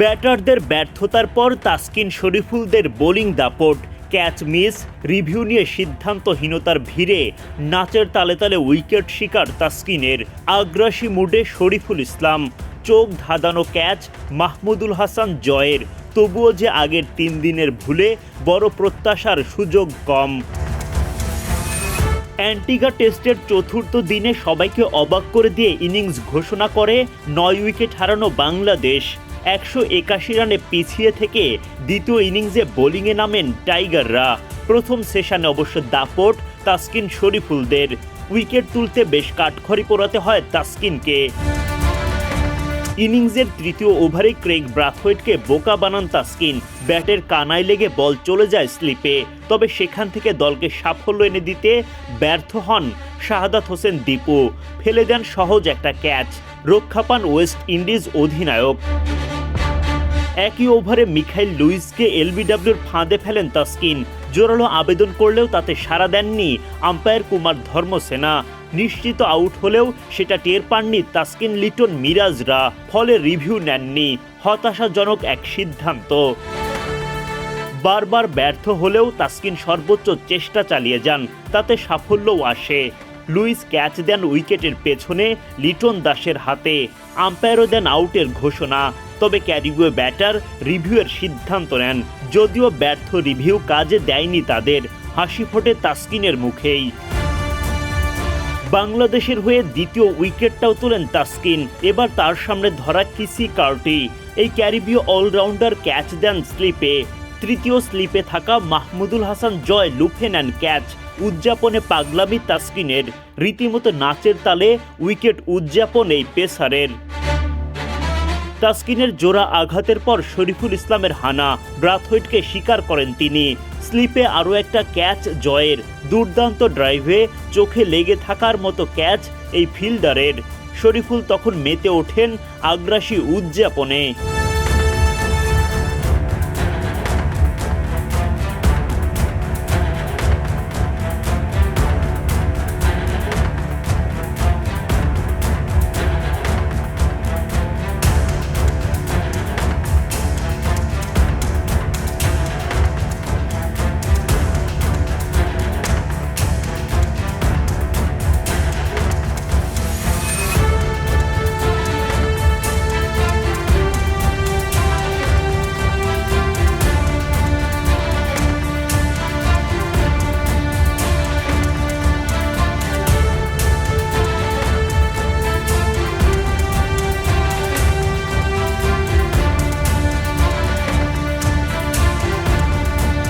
ব্যাটারদের ব্যর্থতার পর তাসকিন শরীফুলদের বোলিং দাপট, ক্যাচ মিস, রিভিউ নিয়ে সিদ্ধান্তহীনতার ভিড়ে নাচের তালে তালে উইকেট শিকার তাসকিনের আগ্রাসী মুডে শরীফুল ইসলাম। চোখ ধাঁধানো ক্যাচ মাহমুদুল হাসান জয়ের, তবুও যে আগের তিন দিনের ভুলে বড় প্রত্যাশার সুযোগ কম। অ্যান্টিগা টেস্টের চতুর্থ দিনে সবাইকে অবাক করে দিয়ে ইনিংস ঘোষণা করে নয় উইকেট হারানো বাংলাদেশ। একশো একাশি রানে পিছিয়ে থেকে দ্বিতীয় ইনিংসে বোলিংয়ে নামেন টাইগাররা। প্রথম সেশনে অবশ্য দাপট তাসকিন শরীফুলদের। উইকেট তুলতে বেশ কাঠখড়ি পোড়াতে হয় তাসকিনকে। ইনিংসের তৃতীয় ওভারে ক্রেগ ব্রাথওয়েটকে বোকা বানান তাসকিন। ব্যাটের কানায় লেগে বল চলে যায় স্লিপে। তবে সেখান থেকে দলকে সাফল্য এনে দিতে ব্যর্থ হন শাহাদাত হোসেন দীপু। ফেলে দেন সহজ একটা ক্যাচ। রক্ষা পান ওয়েস্ট ইন্ডিজ অধিনায়ক। একই ওভারে মিখাইল লুইসকে এলবিডব্লিউর ফাঁদে ফেলেন তাসকিন। জোরালো আবেদন করলেও তাতে সাড়া দেননি আম্পায়ার কুমার ধর্মসেনা। নিশ্চিত আউট হলেও সেটা টের পাননি তাসকিন লিটন মিরাজরা, ফলে রিভিউ নেননি। হতাশাজনক এক সিদ্ধান্ত। বারবার ব্যর্থ হলেও তাসকিন সর্বোচ্চ চেষ্টা চালিয়ে যান, তাতে সাফল্যও আসে। লুইস ক্যাচ দেন উইকেটের পেছনে, লিটন দাসের হাতে। আম্পায়ারও দেন আউটের ঘোষণা। তবে ক্যারিগুয়ে ব্যাটার রিভিউয়ের সিদ্ধান্ত নেন, যদিও ব্যর্থ রিভিউ কাজে দেয়নি তাদের, হাসি ফোটে তাসকিনের মুখেই। বাংলাদেশের হয়ে দ্বিতীয় উইকেটটাও তোলেন তাসকিন, এবার তার সামনে ধরা কিসি কার্টি, এই ক্যারিবীয় অলরাউন্ডার ক্যাচ দেন স্লিপে। তৃতীয় স্লিপে থাকা মাহমুদুল হাসান জয় লুফে নেন ক্যাচ, উদযাপনে পাগলামি তাসকিনের, রীতিমতো নাচের তালে উইকেট উদযাপন এই পেসারের। তাসকিনের জোড়া আঘাতের পর শরীফুল ইসলামের হানা। ব্রাথওয়েটকে স্বীকার করেন তিনি। স্লিপে আরও একটা ক্যাচ জয়ের। দুর্দান্ত ড্রাইভে চোখে লেগে থাকার মতো ক্যাচ এই ফিল্ডারের। শরীফুল তখন মেতে ওঠেন আগ্রাসী উদযাপনে।